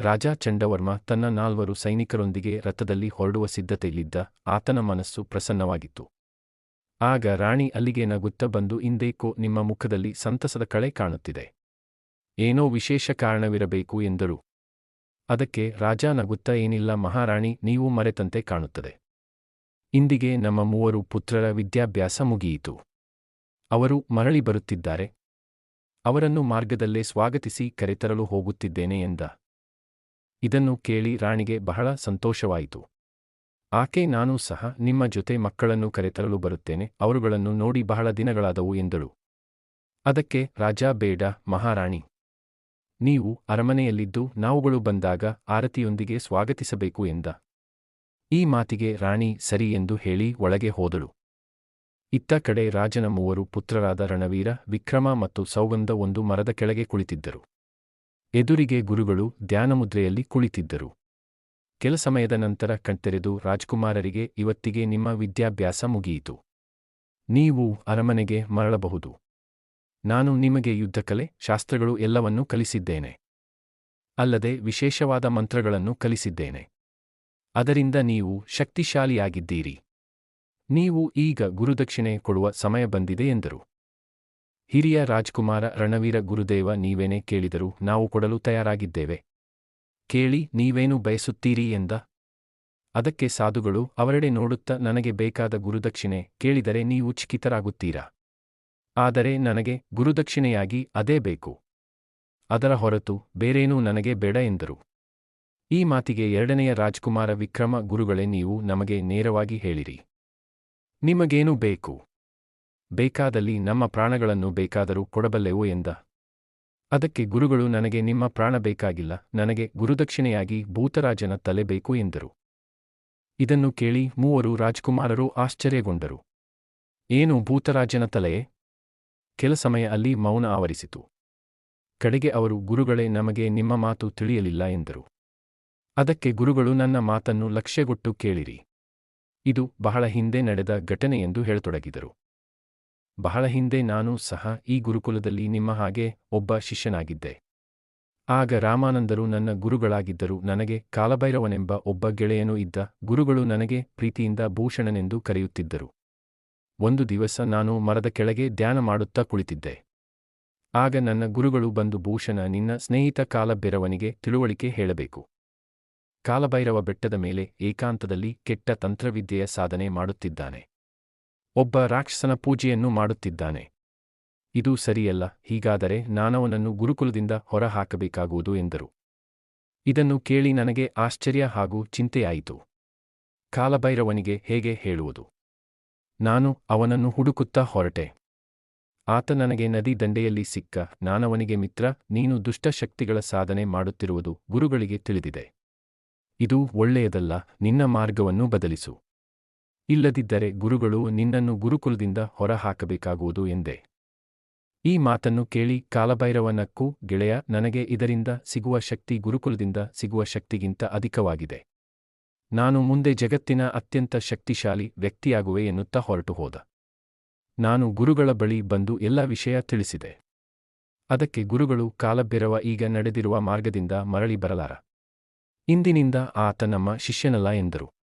ರಾಜ ಚಂಡವರ್ಮ ತನ್ನ ನಾಲ್ವರು ಸೈನಿಕರೊಂದಿಗೆ ರಥದಲ್ಲಿ ಹೊರಡುವ ಸಿದ್ಧತೆಯಲ್ಲಿದ್ದ ಆತನ ಮನಸ್ಸು ಪ್ರಸನ್ನವಾಗಿತ್ತು. ಆಗ ರಾಣಿ ಅಲ್ಲಿಗೆ ನಗುತ್ತ ಬಂದು ಇಂದೇಕೋ ನಿಮ್ಮ ಮುಖದಲ್ಲಿ ಸಂತಸದ ಕಳೆ ಕಾಣುತ್ತಿದೆ. ಏನೋ ವಿಶೇಷ ಕಾರಣವಿರಬೇಕು ಎಂದರು. ಅದಕ್ಕೆ ರಾಜ ನಗುತ್ತ, ಏನಿಲ್ಲ ಮಹಾರಾಣಿ, ನೀವು ಮರೆತಂತೆ ಕಾಣುತ್ತದೆ. ಇಂದಿಗೆ ನಮ್ಮ ಮೂವರು ಪುತ್ರರ ವಿದ್ಯಾಭ್ಯಾಸ ಮುಗಿಯಿತು. ಅವರು ಮರಳಿ ಬರುತ್ತಿದ್ದಾರೆ. ಅವರನ್ನು ಮಾರ್ಗದಲ್ಲೇ ಸ್ವಾಗತಿಸಿ ಕರೆತರಲು ಹೋಗುತ್ತಿದ್ದೇನೆ ಎಂದ. ಇದನ್ನು ಕೇಳಿ ರಾಣಿಗೆ ಬಹಳ ಸಂತೋಷವಾಯಿತು. ಆಕೆ ನಾನೂ ಸಹ ನಿಮ್ಮ ಜೊತೆ ಮಕ್ಕಳನ್ನು ಕರೆತರಲು ಬರುತ್ತೇನೆ ಅವರುಗಳನ್ನು ನೋಡಿ ಬಹಳ ದಿನಗಳಾದವು, ಎಂದಳು. ಅದಕ್ಕೆ ರಾಜ, ಬೇಡ, ಮಹಾರಾಣಿ. ನೀವು ಅರಮನೆಯಲ್ಲಿದ್ದು ನಾವುಗಳು ಬಂದಾಗ ಆರತಿಯೊಂದಿಗೆ ಸ್ವಾಗತಿಸಬೇಕು, ಎಂದ. ಈ ಮಾತಿಗೆ ರಾಣಿ ಸರಿ ಎಂದು ಹೇಳಿ ಒಳಗೆ ಹೋದಳು. ಇತ್ತ ಕಡೆ ರಾಜನ ಮೂವರು ಪುತ್ರರಾದ ರಣವೀರ, ವಿಕ್ರಮ ಮತ್ತು ಸೌಗಂಧ ಒಂದು ಮರದ ಕೆಳಗೆ ಕುಳಿತಿದ್ದರು. ಎದುರಿಗೆ ಗುರುಗಳು ಧ್ಯಾನಮುದ್ರೆಯಲ್ಲಿ ಕುಳಿತಿದ್ದರು. ಕೆಲ ಸಮಯದ ನಂತರ ಕಣ್ತೆರೆದು ರಾಜ್ಕುಮಾರರಿಗೆ ಇವತ್ತಿಗೆ ನಿಮ್ಮ ವಿದ್ಯಾಭ್ಯಾಸ ಮುಗಿಯಿತು. ನೀವು ಅರಮನೆಗೆ ಮರಳಬಹುದು. ನಾನು ನಿಮಗೆ ಯುದ್ಧಕಲೆ, ಶಾಸ್ತ್ರಗಳು ಎಲ್ಲವನ್ನೂ ಕಲಿಸಿದ್ದೇನೆ. ಅಲ್ಲದೆ ವಿಶೇಷವಾದ ಮಂತ್ರಗಳನ್ನು ಕಲಿಸಿದ್ದೇನೆ. ಅದರಿಂದ ನೀವು ಶಕ್ತಿಶಾಲಿಯಾಗಿದ್ದೀರಿ. ನೀವು ಈಗ ಗುರುದಕ್ಷಿಣೆ ಕೊಡುವ ಸಮಯ ಬಂದಿದೆ ಎಂದರು. ಹಿರಿಯ ರಾಜ್ಕುಮಾರ ರಣವೀರ ಗುರುದೇವ ನೀವೇನೇ ಕೇಳಿದರೂ ನಾವು ಕೊಡಲು ತಯಾರಾಗಿದ್ದೇವೆ. ಕೇಳಿ ನೀವೇನು ಬಯಸುತ್ತೀರಿ ಎಂದ? ಅದಕ್ಕೆ ಸಾಧುಗಳು ಅವರೆಡೆ ನೋಡುತ್ತಾ ನನಗೆ ಬೇಕಾದ ಗುರುದಕ್ಷಿಣೆ ಕೇಳಿದರೆ ನೀವು ಚಿಕಿತರಾಗುತ್ತೀರಾ? ಆದರೆ ನನಗೆ ಗುರುದಕ್ಷಿಣೆಯಾಗಿ ಅದೇ ಬೇಕು. ಅದರ ಹೊರತು ಬೇರೇನೂ ನನಗೆ ಬೇಡ ಎಂದರು. ಈ ಮಾತಿಗೆ ಎರಡನೆಯ ರಾಜ್ಕುಮಾರ ವಿಕ್ರಮ ಗುರುಗಳೇ ನೀವು ನಮಗೆ ನೇರವಾಗಿ ಹೇಳಿರಿ. ನಿಮಗೇನು ಬೇಕು? ಬೇಕಾದಲ್ಲಿ ನಮ್ಮ ಪ್ರಾಣಗಳನ್ನು ಬೇಕಾದರೂ ಕೊಡಬಲ್ಲೆವು ಎಂದ. ಅದಕ್ಕೆ ಗುರುಗಳು ನನಗೆ ನಿಮ್ಮ ಪ್ರಾಣ ಬೇಕಾಗಿಲ್ಲ, ನನಗೆ ಗುರುದಕ್ಷಿಣೆಯಾಗಿ ಭೂತರಾಜನ ತಲೆ ಬೇಕು ಎಂದರು. ಇದನ್ನು ಕೇಳಿ ಮೂವರು ರಾಜ್ಕುಮಾರರು ಆಶ್ಚರ್ಯಗೊಂಡರು. ಏನು ಭೂತರಾಜನ ತಲೆಯೇ? ಕೆಲ ಸಮಯ ಅಲ್ಲಿ ಮೌನ ಆವರಿಸಿತು. ಕಡೆಗೆ ಅವರು, ಗುರುಗಳೇ, ನಮಗೆ ನಿಮ್ಮ ಮಾತು ತಿಳಿಯಲಿಲ್ಲ ಎಂದರು. ಅದಕ್ಕೆ ಗುರುಗಳು, ನನ್ನ ಮಾತನ್ನು ಲಕ್ಷ್ಯಗೊಟ್ಟು ಕೇಳಿರಿ. ಇದು ಬಹಳ ಹಿಂದೆ ನಡೆದ ಘಟನೆ ಎಂದು ಹೇಳತೊಡಗಿದರು. ಬಹಳ ಹಿಂದೆ ನಾನು ಸಹ ಈ ಗುರುಕುಲದಲ್ಲಿ ನಿಮ್ಮ ಹಾಗೆ ಒಬ್ಬ ಶಿಷ್ಯನಾಗಿದ್ದೆ. ಆಗ ರಾಮಾನಂದರು ನನ್ನ ಗುರುಗಳಾಗಿದ್ದರು, ನನಗೆ ಕಾಲಭೈರವನೆಂಬ ಒಬ್ಬ ಗೆಳೆಯನೂ ಇದ್ದ, ಗುರುಗಳು ನನಗೆ ಪ್ರೀತಿಯಿಂದ ಭೂಷಣನೆಂದು ಕರೆಯುತ್ತಿದ್ದರು. ಒಂದು ದಿವಸ ನಾನು ಮರದ ಕೆಳಗೆ ಧ್ಯಾನ ಮಾಡುತ್ತಾ ಕುಳಿತಿದ್ದೆ. ಆಗ ನನ್ನ ಗುರುಗಳು ಬಂದು ಭೂಷಣ, ನಿನ್ನ ಸ್ನೇಹಿತ ಕಾಲಭೈರವನಿಗೆ ತಿಳುವಳಿಕೆ ಹೇಳಬೇಕು. ಕಾಲಭೈರವ ಬೆಟ್ಟದ ಮೇಲೆ ಏಕಾಂತದಲ್ಲಿ ಕೆಟ್ಟ ತಂತ್ರವಿದ್ಯೆಯ ಸಾಧನೆ ಮಾಡುತ್ತಿದ್ದಾನೆ. ಒಬ್ಬ ರಾಕ್ಷಸನ ಪೂಜೆಯನ್ನು ಮಾಡುತ್ತಿದ್ದಾನೆ. ಇದು ಸರಿಯಲ್ಲ, ಹೀಗಾದರೆ ನಾನವನನ್ನು ಗುರುಕುಲದಿಂದ ಹೊರಹಾಕಬೇಕಾಗುವುದು ಎಂದರು. ಇದನ್ನು ಕೇಳಿ ನನಗೆ ಆಶ್ಚರ್ಯ ಹಾಗೂ ಚಿಂತೆಯಾಯಿತು. ಕಾಲಭೈರವನಿಗೆ ಹೇಗೆ ಹೇಳುವುದು? ನಾನು ಅವನನ್ನು ಹುಡುಕುತ್ತಾ ಹೊರಟೆ. ಆತ ನನಗೆ ನದಿ ದಂಡೆಯಲ್ಲಿ ಸಿಕ್ಕ, ನಾನವನಿಗೆ ಮಿತ್ರ, ನೀನು ದುಷ್ಟಶಕ್ತಿಗಳ ಸಾಧನೆ ಮಾಡುತ್ತಿರುವುದು ಗುರುಗಳಿಗೆ ತಿಳಿದಿದೆ. ಇದು ಒಳ್ಳೆಯದಲ್ಲ, ನಿನ್ನ ಮಾರ್ಗವನ್ನು ಬದಲಿಸು. ಇಲ್ಲದಿದ್ದರೆ ಗುರುಗಳು ನಿನ್ನನ್ನು ಗುರುಕುಲದಿಂದ ಹೊರಹಾಕಬೇಕಾಗುವುದು ಎಂದೆ. ಈ ಮಾತನ್ನು ಕೇಳಿ ಕಾಲಭೈರವನಕ್ಕೂ ಗೆಳೆಯ, ನನಗೆ ಇದರಿಂದ ಸಿಗುವ ಶಕ್ತಿ ಗುರುಕುಲದಿಂದ ಸಿಗುವ ಶಕ್ತಿಗಿಂತ ಅಧಿಕವಾಗಿದೆ. ನಾನು ಮುಂದೆ ಜಗತ್ತಿನ ಅತ್ಯಂತ ಶಕ್ತಿಶಾಲಿ ವ್ಯಕ್ತಿಯಾಗುವೆ ಎನ್ನುತ್ತಾ ಹೊರಟು ಹೋದ. ನಾನು ಗುರುಗಳ ಬಳಿ ಬಂದು ಎಲ್ಲ ವಿಷಯ ತಿಳಿಸಿದೆ. ಅದಕ್ಕೆ ಗುರುಗಳು ಕಾಲಭೈರವ ಈಗ ನಡೆದಿರುವ ಮಾರ್ಗದಿಂದ ಮರಳಿ ಬರಲಾರ. ಇಂದಿನಿಂದ ಆತ ನಮ್ಮ ಶಿಷ್ಯನಲ್ಲ ಎಂದರು.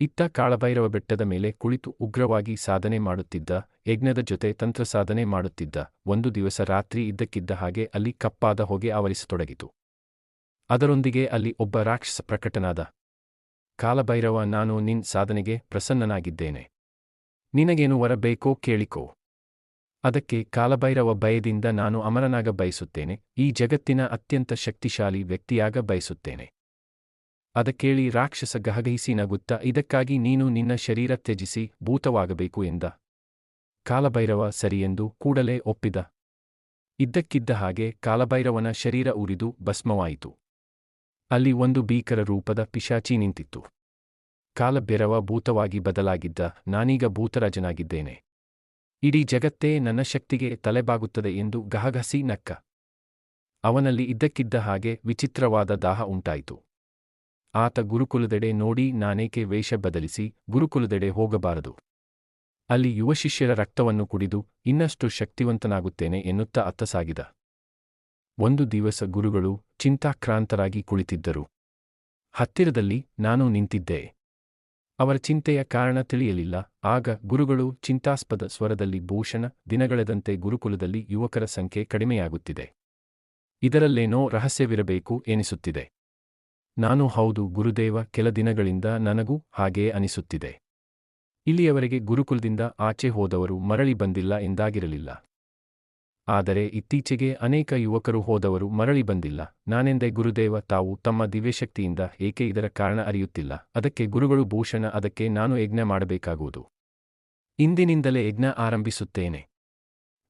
ಇತ್ತ ಕಾಳಭೈರವ ಬೆಟ್ಟದ ಮೇಲೆ ಕುಳಿತು ಉಗ್ರವಾಗಿ ಸಾಧನೆ ಮಾಡುತ್ತಿದ್ದ, ಯಜ್ಞದ ಜೊತೆ ತಂತ್ರ ಸಾಧನೆ ಮಾಡುತ್ತಿದ್ದ, ಒಂದು ದಿವಸ ರಾತ್ರಿ ಇದ್ದಕ್ಕಿದ್ದ ಹಾಗೆ ಅಲ್ಲಿ ಕಪ್ಪಾದ ಹೊಗೆ ಆವರಿಸತೊಡಗಿತು. ಅದರೊಂದಿಗೆ ಅಲ್ಲಿ ಒಬ್ಬ ರಾಕ್ಷಸ ಪ್ರಕಟನಾದ, ಕಾಲಭೈರವ, ನಾನು ನಿನ್ ಸಾಧನೆಗೆ ಪ್ರಸನ್ನನಾಗಿದ್ದೇನೆ. ನಿನಗೇನು ವರಬೇಕೋ ಕೇಳಿಕೋ. ಅದಕ್ಕೆ ಕಾಲಭೈರವ ಭಯದಿಂದ ನಾನು ಅಮರನಾಗ ಬಯಸುತ್ತೇನೆ, ಈ ಜಗತ್ತಿನ ಅತ್ಯಂತ ಶಕ್ತಿಶಾಲಿ ವ್ಯಕ್ತಿಯಾಗ ಬಯಸುತ್ತೇನೆ. ಅದ ಕೇಳಿ ರಾಕ್ಷಸ ಗಹಗಹಿಸಿ ನಗುತ್ತ, ಇದಕ್ಕಾಗಿ ನೀನು ನಿನ್ನ ಶರೀರ ತ್ಯಜಿಸಿ, ಭೂತವಾಗಬೇಕು ಎಂದ. ಕಾಲಭೈರವ ಸರಿಯೆಂದು ಕೂಡಲೇ ಒಪ್ಪಿದ. ಇದ್ದಕ್ಕಿದ್ದ ಹಾಗೆ ಕಾಲಭೈರವನ ಶರೀರ ಉರಿದು ಭಸ್ಮವಾಯಿತು. ಅಲ್ಲಿ ಒಂದು ಭೀಕರ ರೂಪದ ಪಿಶಾಚಿ ನಿಂತಿತ್ತು. ಕಾಲಭೈರವ ಭೂತವಾಗಿ ಬದಲಾಗಿದ್ದ, ನಾನೀಗ ಭೂತರಾಜನಾಗಿದ್ದೇನೆ. ಇಡೀ ಜಗತ್ತೇ ನನ್ನ ಶಕ್ತಿಗೆ ತಲೆಬಾಗುತ್ತದೆ ಎಂದು ಗಹಗಸಿ ನಕ್ಕ. ಅವನಲ್ಲಿ ಇದ್ದಕ್ಕಿದ್ದ ಹಾಗೆ ವಿಚಿತ್ರವಾದ ದಾಹ ಉಂಟಾಯಿತು. ಆತ ಗುರುಕುಲದೆಡೆ ನೋಡಿ ನಾನೇಕೆ ವೇಷ ಬದಲಿಸಿ ಗುರುಕುಲದೆಡೆ ಹೋಗಬಾರದು. ಅಲ್ಲಿ ಯುವ ಶಿಷ್ಯರ ರಕ್ತವನ್ನು ಕುಡಿದು ಇನ್ನಷ್ಟು ಶಕ್ತಿವಂತನಾಗುತ್ತೇನೆ ಎನ್ನುತ್ತಾ ಅತ್ತ ಸಾಗಿದ ಒಂದು ದಿವಸ ಗುರುಗಳು ಚಿಂತಾಕ್ರಾಂತರಾಗಿ ಕುಳಿತಿದ್ದರು. ಹತ್ತಿರದಲ್ಲಿ ನಾನು ನಿಂತಿದ್ದೆ. ಅವರ ಚಿಂತೆಯ ಕಾರಣ ತಿಳಿಯಲಿಲ್ಲ. ಆಗ ಗುರುಗಳು ಚಿಂತಾಸ್ಪದ ಸ್ವರದಲ್ಲಿ ಭೂಷಣ, ದಿನಗಳೆದಂತೆ ಗುರುಕುಲದಲ್ಲಿ ಯುವಕರ ಸಂಖ್ಯೆ ಕಡಿಮೆಯಾಗುತ್ತಿದೆ. ಇದರಲ್ಲೇನೋ ರಹಸ್ಯವಿರಬೇಕು ಎನಿಸುತ್ತಿದೆ. ನಾನು ಹೌದು ಗುರುದೇವ, ಕೆಲ ದಿನಗಳಿಂದ ನನಗೂ ಹಾಗೇ ಅನಿಸುತ್ತಿದೆ. ಇಲ್ಲಿಯವರೆಗೆ ಗುರುಕುಲದಿಂದ ಆಚೆ ಹೋದವರು ಮರಳಿ ಬಂದಿಲ್ಲ ಎಂದಾಗಿರಲಿಲ್ಲ. ಆದರೆ ಇತ್ತೀಚೆಗೆ ಅನೇಕ ಯುವಕರು ಹೋದವರು ಮರಳಿ ಬಂದಿಲ್ಲ. ನಾನೆಂದೇ ಗುರುದೇವ, ತಾವು ತಮ್ಮ ದಿವ್ಯಶಕ್ತಿಯಿಂದ ಏಕೆ ಇದರ ಕಾರಣ ಅರಿಯುತ್ತಿಲ್ಲ? ಅದಕ್ಕೆ ಗುರುಗಳು ಭೂಷಣ, ಅದಕ್ಕೆ ನಾನು ಯಜ್ಞ ಮಾಡಬೇಕಾಗುವುದು. ಇಂದಿನಿಂದಲೇ ಯಜ್ಞ ಆರಂಭಿಸುತ್ತೇನೆ.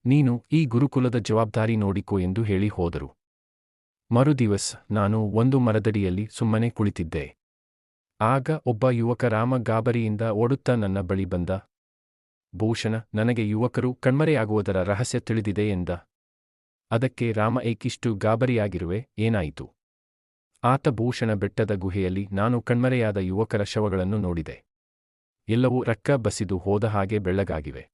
ನೀನು ಈ ಗುರುಕುಲದ ಜವಾಬ್ದಾರಿ ನೋಡಿಕೋ ಎಂದು ಹೇಳಿ ಹೋದರು. ಮರುದಿವಸ್ ನಾನು ಒಂದು ಮರದಡಿಯಲ್ಲಿ ಸುಮ್ಮನೆ ಕುಳಿತಿದ್ದೆ. ಆಗ ಒಬ್ಬ ಯುವಕ ರಾಮ ಗಾಬರಿಯಿಂದ ಓಡುತ್ತಾ ನನ್ನ ಬಳಿ ಬಂದ. ಭೂಷಣ, ನನಗೆ ಯುವಕರು ಕಣ್ಮರೆಯಾಗುವುದರ ರಹಸ್ಯ ತಿಳಿದಿದೆ ಎಂದ. ಅದಕ್ಕೆ ರಾಮ, ಏಕಿಷ್ಟು ಗಾಬರಿಯಾಗಿರುವೆ, ಏನಾಯಿತು? ಆತ ಭೂಷಣ ಬೆಟ್ಟದ ಗುಹೆಯಲ್ಲಿ ನಾನು ಕಣ್ಮರೆಯಾದ ಯುವಕರ ಶವಗಳನ್ನು ನೋಡಿದೆ. ಎಲ್ಲವೂ ರಕ್ಕ ಬಸಿದು ಹೋದ ಹಾಗೆ ಬೆಳ್ಳಗಾಗಿವೆ.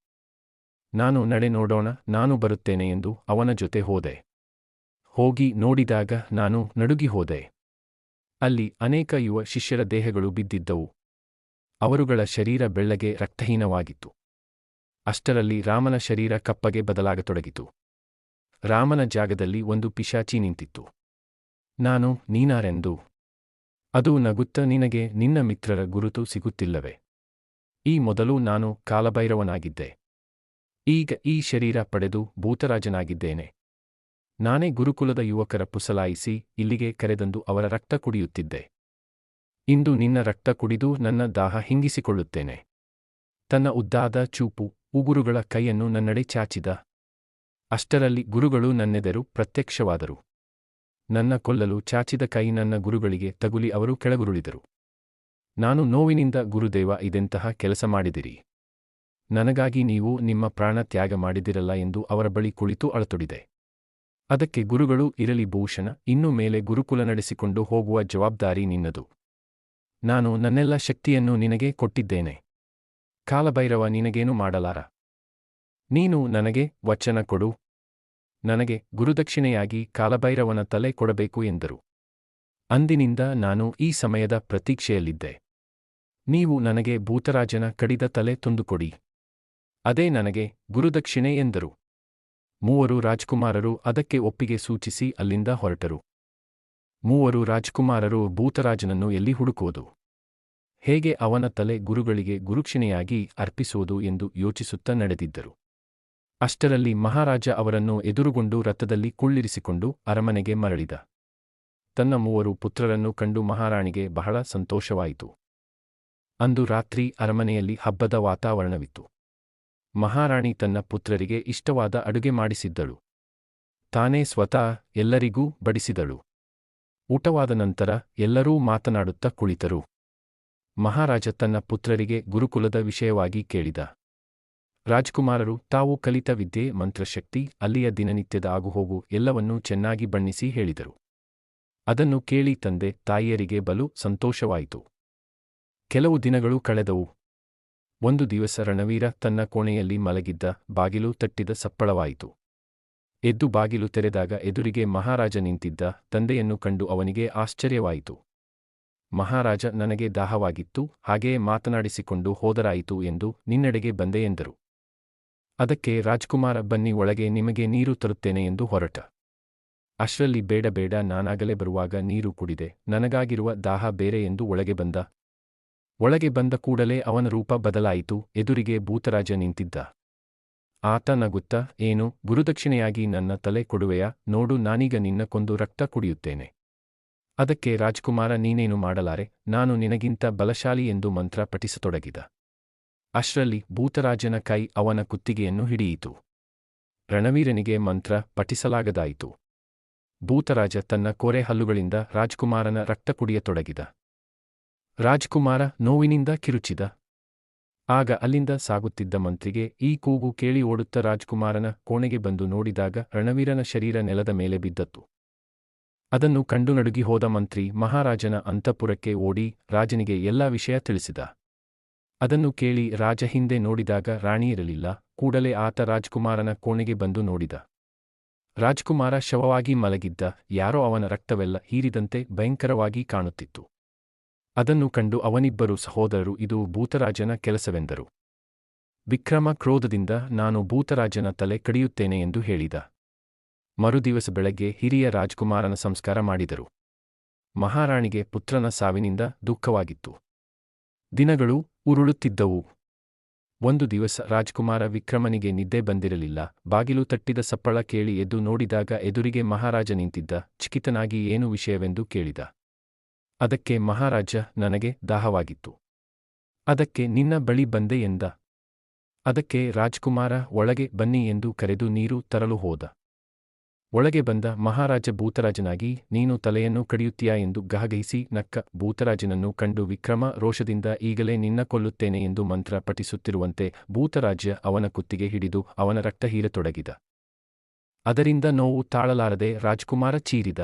ನಾನು ನಡೆ ನೋಡೋಣ ನಾನು ಬರುತ್ತೇನೆ ಎಂದು ಅವನ ಜೊತೆ ಹೋದೆ. ಹೋಗಿ ನೋಡಿದಾಗ ನಾನು ನಡುಗಿ ಹೋದೆ. ಅಲ್ಲಿ ಅನೇಕ ಯುವ ಶಿಷ್ಯರ ದೇಹಗಳು ಬಿದ್ದಿದ್ದವು. ಅವರುಗಳ ಶರೀರ ಬೆಳ್ಳಗೆ ರಕ್ತಹೀನವಾಗಿತ್ತು. ಅಷ್ಟರಲ್ಲಿ ರಾಮನ ಶರೀರ ಕಪ್ಪಗೆ ಬದಲಾಗತೊಡಗಿತು. ರಾಮನ ಜಾಗದಲ್ಲಿ ಒಂದು ಪಿಶಾಚಿ ನಿಂತಿತ್ತು. ನಾನು, ನೀನಾರೆಂದು. ಅದು ನಗುತ್ತ ನಿನಗೆ ನಿನ್ನ ಮಿತ್ರರ ಗುರುತು ಸಿಗುತ್ತಿಲ್ಲವೆ. ಈ ಮೊದಲು ನಾನು ಕಾಲಭೈರವನಾಗಿದ್ದೆ. ಈಗ ಈ ಶರೀರ ಪಡೆದು ಭೂತರಾಜನಾಗಿದ್ದೇನೆ. ನಾನೇ ಗುರುಕುಲದ ಯುವಕರ ಪುಸಲಾಯಿಸಿ ಇಲ್ಲಿಗೆ ಕರೆದಂದು ಅವರ ರಕ್ತ ಕುಡಿಯುತ್ತಿದ್ದೆ. ಇಂದು ನಿನ್ನ ರಕ್ತ ಕುಡಿದು ನನ್ನ ದಾಹ ಹಿಂಗಿಸಿಕೊಳ್ಳುತ್ತೇನೆ. ತನ್ನ ಉದ್ದಾದ ಚೂಪು, ಉಗುರುಗಳ ಕೈಯನ್ನು ನನ್ನಡೆ ಚಾಚಿದ. ಅಷ್ಟರಲ್ಲಿ ಗುರುಗಳು ನನ್ನೆದರು ಪ್ರತ್ಯಕ್ಷವಾದರು. ನನ್ನ ಕೊಲ್ಲಲು ಚಾಚಿದ ಕೈ ನನ್ನ ಗುರುಗಳಿಗೆ ತಗುಲಿ ಅವರು ಕೆಳಗುರುಳಿದರು. ನಾನು ನೋವಿನಿಂದ ಗುರುದೇವ ಇದೆಂತಹ ಕೆಲಸ ಮಾಡಿದಿರಿ? ನನಗಾಗಿ ನೀವು ನಿಮ್ಮ ಪ್ರಾಣ ತ್ಯಾಗ ಮಾಡಿದಿರಲ್ಲ ಎಂದು ಅವರ ಬಳಿ ಕುಳಿತು ಅಳತೊಡಿದೆ. ಅದಕ್ಕೆ ಗುರುಗಳು, ಇರಲಿ ಭೂಷಣ, ಇನ್ನು ಮೇಲೆ ಗುರುಕುಲ ನಡೆಸಿಕೊಂಡು ಹೋಗುವ ಜವಾಬ್ದಾರಿ ನಿನ್ನದು. ನಾನು ನನ್ನೆಲ್ಲ ಶಕ್ತಿಯನ್ನು ನಿನಗೆ ಕೊಟ್ಟಿದ್ದೇನೆ. ಕಾಲಭೈರವ, ನಿನಗೇನು ಮಾಡಲಾರ? ನೀನು ನನಗೆ ವಚನ ಕೊಡು. ನನಗೆ ಗುರುದಕ್ಷಿಣೆಯಾಗಿ ಕಾಲಭೈರವನ ತಲೆ ಕೊಡಬೇಕು ಎಂದರು. ಅಂದಿನಿಂದ ನಾನು ಈ ಸಮಯದ ಪ್ರತೀಕ್ಷೆಯಲ್ಲಿದ್ದೆ. ನೀವು ನನಗೆ ಭೂತರಾಜನ ಕಡಿದ ತಲೆ ತಂದುಕೊಡಿ ಅದೇ ನನಗೆ ಗುರುದಕ್ಷಿಣೆ ಎಂದರು. ಮೂವರು ರಾಜ್ಕುಮಾರರು ಅದಕ್ಕೆ ಒಪ್ಪಿಗೆ ಸೂಚಿಸಿ ಅಲ್ಲಿಂದ ಹೊರಟರು. ಮೂವರು ರಾಜ್ಕುಮಾರರು ಭೂತರಾಜನನ್ನು ಎಲ್ಲಿ ಹುಡುಕುವುದು? ಹೇಗೆ ಅವನ ತಲೆ ಗುರುಗಳಿಗೆ ಗುರುಕ್ಷಿಣೆಯಾಗಿ ಅರ್ಪಿಸುವುದು ಎಂದು ಯೋಚಿಸುತ್ತಾ ನಡೆದಿದ್ದರು. ಅಷ್ಟರಲ್ಲಿ ಮಹಾರಾಜ ಅವರನ್ನು ಎದುರುಗೊಂಡು ರಥದಲ್ಲಿ ಕುಳ್ಳಿರಿಸಿಕೊಂಡು ಅರಮನೆಗೆ ಮರಳಿದ. ತನ್ನ ಮೂವರು ಪುತ್ರರನ್ನು ಕಂಡು ಮಹಾರಾಣಿಗೆ ಬಹಳ ಸಂತೋಷವಾಯಿತು. ಅಂದು ರಾತ್ರಿ ಅರಮನೆಯಲ್ಲಿ ಹಬ್ಬದ ವಾತಾವರಣವಿತ್ತು. ಮಹಾರಾಣಿ ತನ್ನ ಪುತ್ರರಿಗೆ ಇಷ್ಟವಾದ ಅಡುಗೆ ಮಾಡಿಸಿದ್ದಳು. ತಾನೇ ಸ್ವತಃ ಎಲ್ಲರಿಗೂ ಬಡಿಸಿದಳು. ಊಟವಾದ ನಂತರ ಎಲ್ಲರೂ ಮಾತನಾಡುತ್ತ ಕುಳಿತರು. ಮಹಾರಾಜ ತನ್ನ ಪುತ್ರರಿಗೆ ಗುರುಕುಲದ ವಿಷಯವಾಗಿ ಕೇಳಿದ. ರಾಜ್ಕುಮಾರರು, ತಾವು ಕಲಿತ ವಿದ್ಯೆ, ಮಂತ್ರಶಕ್ತಿ, ಅಲ್ಲಿಯ ದಿನನಿತ್ಯದ ಆಗುಹೋಗು ಎಲ್ಲವನ್ನೂ ಚೆನ್ನಾಗಿ ಬಣ್ಣಿಸಿ ಹೇಳಿದರು. ಅದನ್ನು ಕೇಳಿ ತಂದೆ, ತಾಯಿಯರಿಗೆ ಬಲು ಸಂತೋಷವಾಯಿತು. ಕೆಲವು ದಿನಗಳು ಕಳೆದವು. ಒಂದು ದಿವಸ ರಣವೀರ ತನ್ನ ಕೋಣೆಯಲ್ಲಿ ಮಲಗಿದ್ದ ಬಾಗಿಲು ತಟ್ಟಿದ ಸಪ್ಪಳವಾಯಿತು. ಎದ್ದು ಬಾಗಿಲು ತೆರೆದಾಗ ಎದುರಿಗೆ ಮಹಾರಾಜ ನಿಂತಿದ್ದ ತಂದೆಯನ್ನು ಕಂಡು ಅವನಿಗೆ ಆಶ್ಚರ್ಯವಾಯಿತು. ಮಹಾರಾಜ ನನಗೆ ದಾಹವಾಗಿತ್ತು, ಹಾಗೆಯೇ ಮಾತನಾಡಿಸಿಕೊಂಡು ಹೋದರಾಯಿತು ಎಂದು ನಿನ್ನೆಡೆಗೆ ಬಂದೆ ಎಂದರು. ಅದಕ್ಕೆ ರಾಜ್ಕುಮಾರ ಬನ್ನಿ ಒಳಗೆ ನಿಮಗೆ ನೀರು ತರುತ್ತೇನೆ ಎಂದು ಹೊರಟ. ಅಷ್ಟರಲ್ಲಿ ಬೇಡ ಬೇಡ ನಾನಾಗಲೇ ಬರುವಾಗ ನೀರು ಕುಡಿದೆ, ನನಗಾಗಿರುವ ದಾಹ ಬೇರೆ ಎಂದು ಒಳಗೆ ಬಂದ ಒಳಗೆ ಬಂದ ಕೂಡಲೇ ಅವನ ರೂಪ ಬದಲಾಯಿತು, ಎದುರಿಗೆ ಭೂತರಾಜ ನಿಂತಿದ್ದ. ಆತ ನಗುತ್ತ, ಏನು, ಗುರುದಕ್ಷಿಣೆಯಾಗಿ ನನ್ನ ತಲೆ ಕೊಡುವೆಯ? ನೋಡು, ನಾನೀಗ ನಿನ್ನ ಕೊಂದು ರಕ್ತ ಕುಡಿಯುತ್ತೇನೆ. ಅದಕ್ಕೆ ರಾಜ್ಕುಮಾರ, ನೀನೇನು ಮಾಡಲಾರೆ? ನಾನು ನಿನಗಿಂತ ಬಲಶಾಲಿ ಎಂದು ಮಂತ್ರ ಪಠಿಸತೊಡಗಿದ. ಅಷ್ಟರಲ್ಲಿ ಭೂತರಾಜನ ಕೈ ಅವನ ಕುತ್ತಿಗೆಯನ್ನು ಹಿಡಿಯಿತು. ರಣವೀರನಿಗೆ ಮಂತ್ರ ಪಠಿಸಲಾಗದಾಯಿತು. ಭೂತರಾಜ ತನ್ನ ಕೋರೆ ಹಲ್ಲುಗಳಿಂದ ರಾಜ್ಕುಮಾರನ ರಕ್ತ ಕುಡಿಯತೊಡಗಿದ. ರಾಜ್ಕುಮಾರ ನೋವಿನಿಂದ ಕಿರುಚಿದ. ಆಗ ಅಲ್ಲಿಂದ ಸಾಗುತ್ತಿದ್ದ ಮಂತ್ರಿಗೆ ಈ ಕೂಗು ಕೇಳಿ ಓಡುತ್ತ ರಾಜ್ಕುಮಾರನ ಕೋಣೆಗೆ ಬಂದು ನೋಡಿದಾಗ ರಣವೀರನ ಶರೀರ ನೆಲದ ಮೇಲೆ ಬಿದ್ದತ್ತು. ಅದನ್ನು ಕಂಡು ನಡುಗಿ ಹೋದ ಮಂತ್ರಿ ಮಹಾರಾಜನ ಅಂತಃಪುರಕ್ಕೆ ಓಡಿ ರಾಜನಿಗೆ ಎಲ್ಲಾ ವಿಷಯ ತಿಳಿಸಿದ. ಅದನ್ನು ಕೇಳಿ ರಾಜ ಹಿಂದೆ ನೋಡಿದಾಗ ರಾಣಿಯಿರಲಿಲ್ಲ ಕೂಡಲೇ ಆತ ರಾಜ್ಕುಮಾರನ ಕೋಣೆಗೆ ಬಂದು ನೋಡಿದ. ರಾಜ್ಕುಮಾರ ಶವವಾಗಿ ಮಲಗಿದ್ದ, ಯಾರೋ ಅವನ ರಕ್ತವೆಲ್ಲ ಹೀರಿದಂತೆ ಭಯಂಕರವಾಗಿ ಕಾಣುತ್ತಿತ್ತು. ಅದನ್ನು ಕಂಡು ಅವನಿಬ್ಬರು ಸಹೋದರರು, ಇದು ಭೂತರಾಜನ ಕೆಲಸವೆಂದರು. ವಿಕ್ರಮ ಕ್ರೋಧದಿಂದ, ನಾನು ಭೂತರಾಜನ ತಲೆ ಕಡಿಯುತ್ತೇನೆ ಎಂದು ಹೇಳಿದ. ಮರುದಿವಸ ಬೆಳಗ್ಗೆ ಹಿರಿಯ ರಾಜ್ಕುಮಾರನ ಸಂಸ್ಕಾರ ಮಾಡಿದರು. ಮಹಾರಾಣಿಗೆ ಪುತ್ರನ ಸಾವಿನಿಂದ ದುಃಖವಾಗಿತ್ತು. ದಿನಗಳು ಉರುಳುತ್ತಿದ್ದವು. ಒಂದು ದಿವಸ ರಾಜ್ಕುಮಾರ ವಿಕ್ರಮನಿಗೆ ನಿದ್ದೆ ಬಂದಿರಲಿಲ್ಲ. ಬಾಗಿಲು ತಟ್ಟಿದ ಸಪ್ಪಳ ಕೇಳಿ ಎದ್ದು ನೋಡಿದಾಗ ಎದುರಿಗೆ ಮಹಾರಾಜ ನಿಂತಿದ್ದ, ಚಿಕಿತನಾಗಿ ಏನು ವಿಷಯವೆಂದು ಕೇಳಿದ. ಅದಕ್ಕೆ ಮಹಾರಾಜ, ನನಗೆ ದಾಹವಾಗಿತ್ತು. ಅದಕ್ಕೆ ನಿನ್ನ ಬಳಿ ಬಂದೆ ಎಂದ. ಅದಕ್ಕೆ ರಾಜ್ಕುಮಾರ, ಒಳಗೆ ಬನ್ನಿ ಎಂದು ಕರೆದು ನೀರು ತರಲು ಹೋದ. ಒಳಗೆ ಬಂದ ಮಹಾರಾಜ ಭೂತರಾಜನಾಗಿ, ನೀನು ತಲೆಯನ್ನು ಕಡಿಯುತ್ತೀಯಾ ಎಂದು ಗಹಗಹಿಸಿ ನಕ್ಕ ಭೂತರಾಜನನ್ನು ಕಂಡು ವಿಕ್ರಮ ರೋಷದಿಂದ ಈಗಲೇ ನಿನ್ನ ಕೊಲ್ಲುತ್ತೇನೆ ಎಂದು ಮಂತ್ರ ಪಠಿಸುತ್ತಿರುವಂತೆ ಭೂತರಾಜ ಅವನ ಕುತ್ತಿಗೆ ಹಿಡಿದು ಅವನ ರಕ್ತ ಹೀರತೊಡಗಿದ ಅದರಿಂದ ನೋವು ತಾಳಲಾರದೆ ರಾಜ್ಕುಮಾರ ಚೀರಿದ.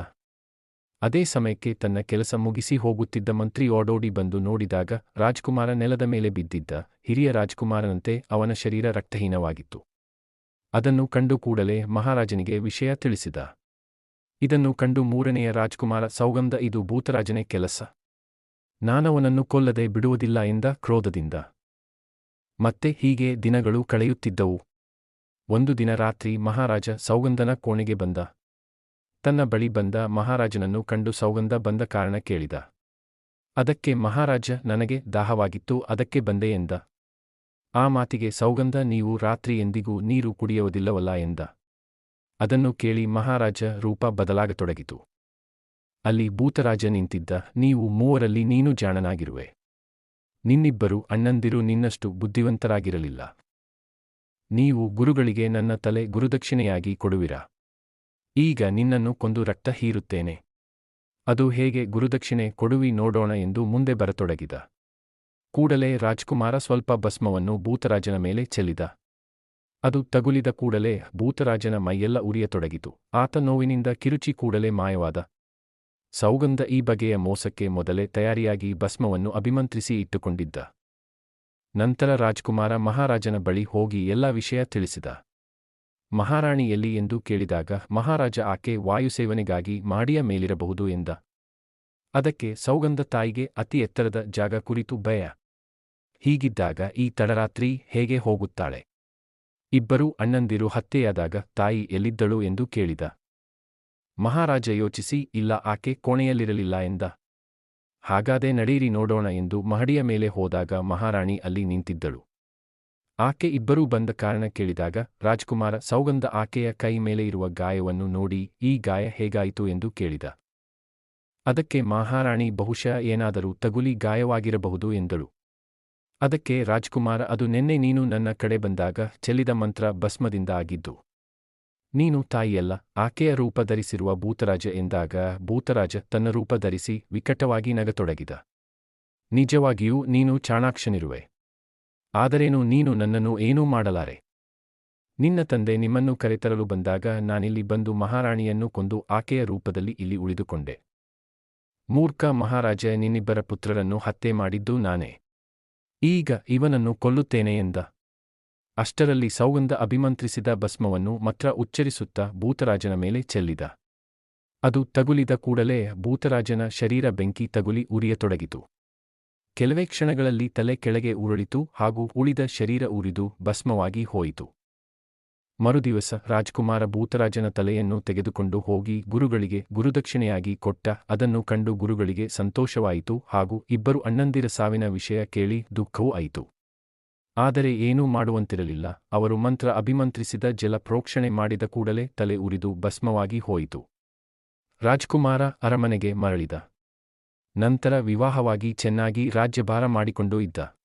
ಅದೇ ಸಮಯಕ್ಕೆ ತನ್ನ ಕೆಲಸ ಮುಗಿಸಿ ಹೋಗುತ್ತಿದ್ದ ಮಂತ್ರಿ ಓಡೋಡಿ ಬಂದು ನೋಡಿದಾಗ ರಾಜ್ಕುಮಾರ ನೆಲದ ಮೇಲೆ ಬಿದ್ದಿದ್ದ ಹಿರಿಯ ರಾಜ್ಕುಮಾರನಂತೆ ಅವನ ಶರೀರ ರಕ್ತಹೀನವಾಗಿತ್ತು. ಅದನ್ನು ಕಂಡು ಕೂಡಲೇ ಮಹಾರಾಜನಿಗೆ ವಿಷಯ ತಿಳಿಸಿದ. ಇದನ್ನು ಕಂಡು ಮೂರನೆಯ ರಾಜ್ಕುಮಾರ, ಸೌಗಂಧ, ಇದು ಭೂತರಾಜನೇ ಕೆಲಸ. ನಾನವನನ್ನು ಕೊಲ್ಲದೆ ಬಿಡುವುದಿಲ್ಲ ಎಂದ ಕ್ರೋಧದಿಂದ. ಮತ್ತೆ ಹೀಗೆ ದಿನಗಳು ಕಳೆಯುತ್ತಿದ್ದವು. ಒಂದು ದಿನ ರಾತ್ರಿ ಮಹಾರಾಜ ಸೌಗಂಧನ ಕೋಣೆಗೆ ಬಂದ. ತನ್ನ ಬಳಿ ಬಂದ ಮಹಾರಾಜನನ್ನು ಕಂಡು ಸೌಗಂಧ ಬಂದ ಕಾರಣ ಕೇಳಿದ. ಅದಕ್ಕೆ ಮಹಾರಾಜ, ನನಗೆ ದಾಹವಾಗಿತ್ತು, ಅದಕ್ಕೆ ಬಂದೆ ಎಂದ. ಆ ಮಾತಿಗೆ ಸೌಗಂಧ, ನೀವು ರಾತ್ರಿ ಎಂದಿಗೂ ನೀರು ಕುಡಿಯುವುದಿಲ್ಲವಲ್ಲ ಎಂದ. ಅದನ್ನು ಕೇಳಿ ಮಹಾರಾಜ ರೂಪ ಬದಲಾಗತೊಡಗಿತು. ಅಲ್ಲಿ ಭೂತರಾಜ ನಿಂತಿದ್ದ, ನೀವು ಮೂವರಲ್ಲಿ ನೀನು ಜಾಣನಾಗಿರುವೆ. ನಿನ್ನಿಬ್ಬರು ಅಣ್ಣಂದಿರು ನಿನ್ನಷ್ಟು ಬುದ್ಧಿವಂತರಾಗಿರಲಿಲ್ಲ. ನೀವು ಗುರುಗಳಿಗೆ ನನ್ನ ತಲೆ ಗುರುದಕ್ಷಿಣೆಯಾಗಿ ಕೊಡುವಿರಾ? ಈಗ ನಿನ್ನನ್ನು ಕೊಂದು ರಕ್ತ ಹೀರುತ್ತೇನೆ. ಅದು ಹೇಗೆ ಗುರುದಕ್ಷಿಣೆ ಕೊಡುವಿ ನೋಡೋಣ ಎಂದು ಮುಂದೆ ಬರತೊಡಗಿದ. ಕೂಡಲೇ ರಾಜ್ಕುಮಾರ ಸ್ವಲ್ಪ ಭಸ್ಮವನ್ನು ಭೂತರಾಜನ ಮೇಲೆ ಚೆಲ್ಲಿದ. ಅದು ತಗುಲಿದ ಕೂಡಲೇ ಭೂತರಾಜನ ಮೈಯೆಲ್ಲ ಉರಿಯತೊಡಗಿತು. ಆತ ನೋವಿನಿಂದ ಕಿರುಚಿ ಕೂಡಲೇ ಮಾಯವಾದ. ಸೌಗಂಧ ಈ ಬಗೆಯ ಮೋಸಕ್ಕೆ ಮೊದಲೇ ತಯಾರಿಯಾಗಿ ಭಸ್ಮವನ್ನು ಅಭಿಮಂತ್ರಿಸಿ ಇಟ್ಟುಕೊಂಡಿದ್ದ. ನಂತರ ರಾಜ್ಕುಮಾರ ಮಹಾರಾಜನ ಬಳಿ ಹೋಗಿ ಎಲ್ಲ ವಿಷಯ ತಿಳಿಸಿದ. ಮಹಾರಾಣಿ ಎಲ್ಲಿ ಎಂದು ಕೇಳಿದಾಗ ಮಹಾರಾಜ ಆಕೆ ವಾಯುಸೇವನೆಗಾಗಿ ಮಾಡಿಯ ಮೇಲಿರಬಹುದು ಎಂದ. ಅದಕ್ಕೆ ಸೌಗಂಧ ತಾಯಿಗೆ ಅತಿ ಎತ್ತರದ ಜಾಗ ಕುರಿತು ಭಯ. ಹೀಗಿದ್ದಾಗ ಈ ತಡರಾತ್ರಿ ಹೇಗೆ ಹೋಗುತ್ತಾಳೆ? ಇಬ್ಬರೂ ಅಣ್ಣಂದಿರು ಹತ್ಯೆಯಾದಾಗ ತಾಯಿ ಎಲ್ಲಿದ್ದಳು ಎಂದು ಕೇಳಿದ. ಮಹಾರಾಜ ಯೋಚಿಸಿ, ಇಲ್ಲ, ಆಕೆ ಕೋಣೆಯಲ್ಲಿರಲಿಲ್ಲ ಎಂದ. ಹಾಗಾದೆ ನಡೀರಿ ನೋಡೋಣ ಎಂದು ಮಹಡಿಯ ಮೇಲೆ ಹೋದಾಗ ಮಹಾರಾಣಿ ಅಲ್ಲಿ ನಿಂತಿದ್ದಳು. ಆಕೆ ಇಬ್ಬರೂ ಬಂದ ಕಾರಣ ಕೇಳಿದಾಗ, ರಾಜ್ಕುಮಾರ ಸೌಗಂಧ ಆಕೆಯ ಕೈ ಮೇಲೆ ಇರುವ ಗಾಯವನ್ನು ನೋಡಿ, ಈ ಗಾಯ ಹೇಗಾಯಿತು ಎಂದು ಕೇಳಿದ. ಅದಕ್ಕೆ ಮಹಾರಾಣಿ ಬಹುಶಃ ಏನಾದರೂ ತಗುಲಿ ಗಾಯವಾಗಿರಬಹುದು ಎಂದಳು. ಅದಕ್ಕೆ ರಾಜ್ಕುಮಾರ, ಅದು ನಿನ್ನೆ ನೀನು ನನ್ನ ಕಡೆ ಬಂದಾಗ ಚೆಲ್ಲಿದ ಮಂತ್ರ ಭಸ್ಮದಿಂದ ಆಗಿದ್ದು. ನೀನು ತಾಯಿಯಲ್ಲ, ಆಕೆಯ ರೂಪ ಧರಿಸಿರುವ ಭೂತರಾಜ ಎಂದಾಗ ಭೂತರಾಜ ತನ್ನ ರೂಪ ಧರಿಸಿ ವಿಕಟವಾಗಿ ನಗತೊಡಗಿದ. ನಿಜವಾಗಿಯೂ ನೀನು ಚಾಣಾಕ್ಷನಿರುವೆ. ಆದರೇನು ನೀನು ನನ್ನನ್ನು ಏನೂ ಮಾಡಲಾರೆ? ನಿನ್ನ ತಂದೆ ನಿಮ್ಮನ್ನು ಕರೆತರಲು ಬಂದಾಗ ನಾನಿಲ್ಲಿ ಬಂದು ಮಹಾರಾಣಿಯನ್ನು ಕೊಂದು ಆಕೆಯ ರೂಪದಲ್ಲಿ ಇಲ್ಲಿ ಉಳಿದುಕೊಂಡೆ. ಮೂರ್ಖ ಮಹಾರಾಜ, ನಿನ್ನಿಬ್ಬರ ಪುತ್ರರನ್ನು ಹತ್ಯೆ ಮಾಡಿದ್ದು ನಾನೇ. ಈಗ ಇವನನ್ನು ಕೊಲ್ಲುತ್ತೇನೆ ಎಂದ. ಅಷ್ಟರಲ್ಲಿ ಸೌಗಂಧ ಅಭಿಮಂತ್ರಿಸಿದ ಭಸ್ಮವನ್ನು ಮಾತ್ರ ಉಚ್ಚರಿಸುತ್ತಾ ಭೂತರಾಜನ ಮೇಲೆ ಚೆಲ್ಲಿದ. ಅದು ತಗುಲಿದ ಕೂಡಲೇ ಭೂತರಾಜನ ಶರೀರ ಬೆಂಕಿ ತಗುಲಿ ಉರಿಯತೊಡಗಿತು. ಕೆಲವೇ ಕ್ಷಣಗಳಲ್ಲಿ ತಲೆ ಕೆಳಗೆ ಉರುಳಿತು ಹಾಗೂ ಉಳಿದ ಶರೀರ ಉರಿದು ಭಸ್ಮವಾಗಿ ಹೋಯಿತು. ಮರುದಿವಸ ರಾಜ್ಕುಮಾರ ಭೂತರಾಜನ ತಲೆಯನ್ನು ತೆಗೆದುಕೊಂಡು ಹೋಗಿ ಗುರುಗಳಿಗೆ ಗುರುದಕ್ಷಿಣೆಯಾಗಿ ಕೊಟ್ಟ ಅದನ್ನು ಕಂಡು ಗುರುಗಳಿಗೆ ಸಂತೋಷವಾಯಿತು ಹಾಗೂ ಇಬ್ಬರು ಅಣ್ಣಂದಿರ ಸಾವಿನ ವಿಷಯ ಕೇಳಿ ದುಃಖವೂ ಆಯಿತು. ಆದರೆ ಏನೂ ಮಾಡುವಂತಿರಲಿಲ್ಲ. ಅವರು ಮಂತ್ರ ಅಭಿಮಂತ್ರಿಸಿದ ಜಲ ಪ್ರೋಕ್ಷಣೆ ಮಾಡಿದ ಕೂಡಲೇ ತಲೆ ಉರಿದು ಭಸ್ಮವಾಗಿ ಹೋಯಿತು. ರಾಜ್ಕುಮಾರ ಅರಮನೆಗೆ ಮರಳಿದ. ನಂತರ ವಿವಾಹವಾಗಿ ಚೆನ್ನಾಗಿ ರಾಜ್ಯಭಾರ ಮಾಡಿಕೊಂಡು ಇದ್ದ.